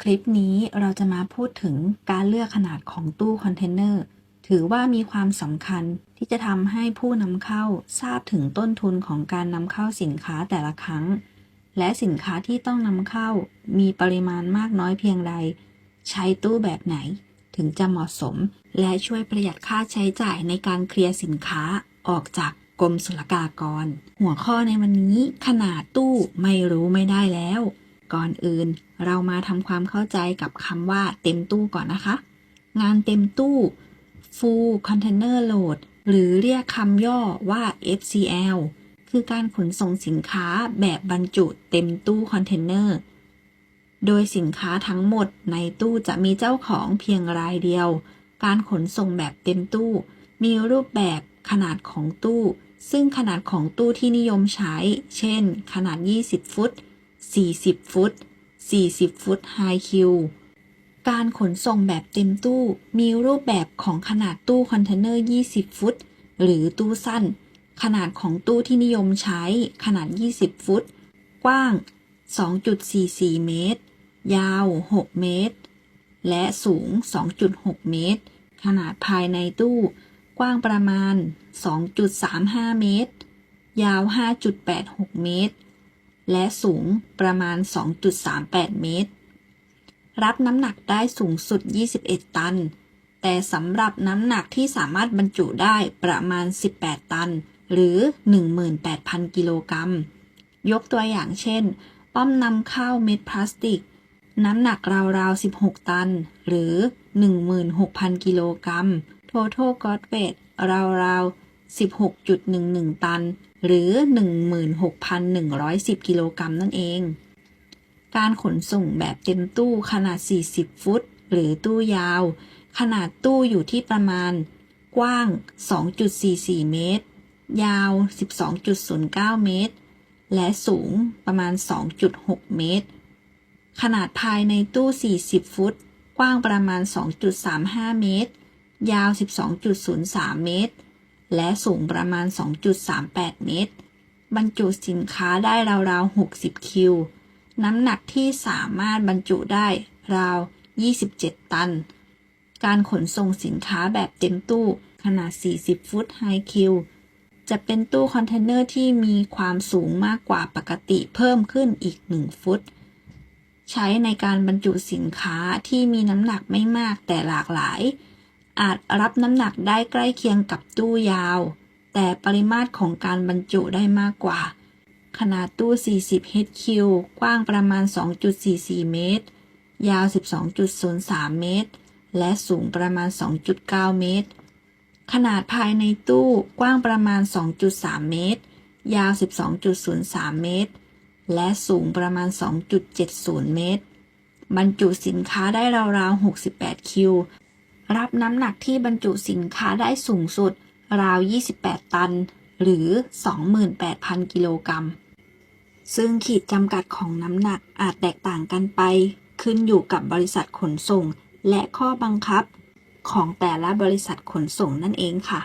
คลิปนี้เราจะมาพูดถึงการเลือกขนาดของตู้คอนเทนเนอร์ถือว่ามีความสำคัญที่จะทำให้ผู้นำเข้าทราบถึงต้นทุนของการนำเข้าสินค้าแต่ละครั้ง และสินค้าที่ต้องนำเข้ามีปริมาณมากน้อยเพียงใด ใช้ตู้แบบไหน ถึงจะเหมาะสม และช่วยประหยัดค่าใช้จ่ายในการเคลียร์สินค้าออกจากกรมศุลกากร หัวข้อในวันนี้ขนาดตู้ไม่รู้ไม่ได้แล้ว ก่อนอื่น เรามาทำความเข้าใจกับคำว่าเต็มตู้ก่อนนะคะ งานเต็มตู้ Full Container Load หรือเรียกคำย่อว่า FCL คือการขนส่งสินค้าแบบบรรจุเต็มตู้คอนเทนเนอร์ โดยสินค้าทั้งหมดในตู้จะมีเจ้าของเพียงรายเดียว การขนส่งแบบเต็มตู้ มีรูปแบบขนาดของตู้ ซึ่งขนาดของตู้ที่นิยมใช้ เช่น ขนาด 20 ฟุต 40 ฟุต 40 ฟุตไฮคิวการขนส่งแบบเต็มตู้มีรูปแบบของขนาดตู้คอนเทนเนอร์ 20 ฟุต หรือตู้สั้น ขนาดของตู้ที่นิยมใช้ขนาด 20 ฟุต กว้าง 2.44 เมตร ยาว 6 เมตร และสูง 2.6 เมตร ขนาดภายในตู้ กว้างประมาณ 2.35 เมตร ยาว 5.86 เมตร และสูงประมาณ 2.38 เมตร รับน้ำหนักได้สูงสุด 21 ตัน แต่สำหรับน้ำหนักที่สามารถบรรจุได้ประมาณ 18 ตัน หรือ 18,000 กิโลกรัม ยกตัวอย่างเช่น ป้อมนำเข้าเม็ดพลาสติก น้ำหนักราวๆ 16 ตัน หรือ 16,000 กิโลกรัม Total God Weight ราวๆ 16.11 ตัน หรือ 16,110 กิโลกรัมนั่นเอง การขนส่งแบบเต็มตู้ขนาด 40 ฟุต หรือตู้ยาว ขนาดตู้อยู่ที่ประมาณ กว้าง 2.44 เมตร ยาว 12.09 เมตร และสูงประมาณ 2.6 เมตร ขนาดภายในตู้ 40 ฟุต กว้างประมาณ 2.35 เมตร ยาว 12.03 เมตร และสูงประมาณ 2.38 เมตร บรรจุสินค้าได้ราวๆ 60 คิว น้ำหนักที่สามารถบรรจุได้ราว 27 ตัน การขนส่งสินค้าแบบเต็มตู้ขนาด 40 ฟุตไฮคิว จะเป็นตู้คอนเทนเนอร์ที่มีความสูงมากกว่าปกติเพิ่มขึ้นอีก 1 ฟุต ใช้ในการบรรจุสินค้าที่มีน้ำหนักไม่มากแต่หลากหลาย อาจรับน้ำหนักได้ใกล้เคียงกับตู้ยาว แต่ปริมาตรของการบรรจุได้มากกว่า ขนาดตู้ 40 HQ กว้างประมาณ 2.44 เมตร ยาว 12.03 เมตร และสูงประมาณ 2.9 เมตร ขนาดภายในตู้กว้างประมาณ 2.3 เมตร ยาว 12.03 เมตร และสูงประมาณ 2.70 เมตร บรรจุสินค้าได้ราวๆ 68 คิว รับน้ำหนักที่บรรจุสินค้าได้สูงสุด ราว 28 ตัน หรือ 28,000 กิโลกรัม ซึ่งขีดจำกัดของน้ำหนักอาจแตกต่างกันไป ขึ้นอยู่กับบริษัทขนส่ง และข้อบังคับของแต่ละบริษัทขนส่งนั่นเองค่ะ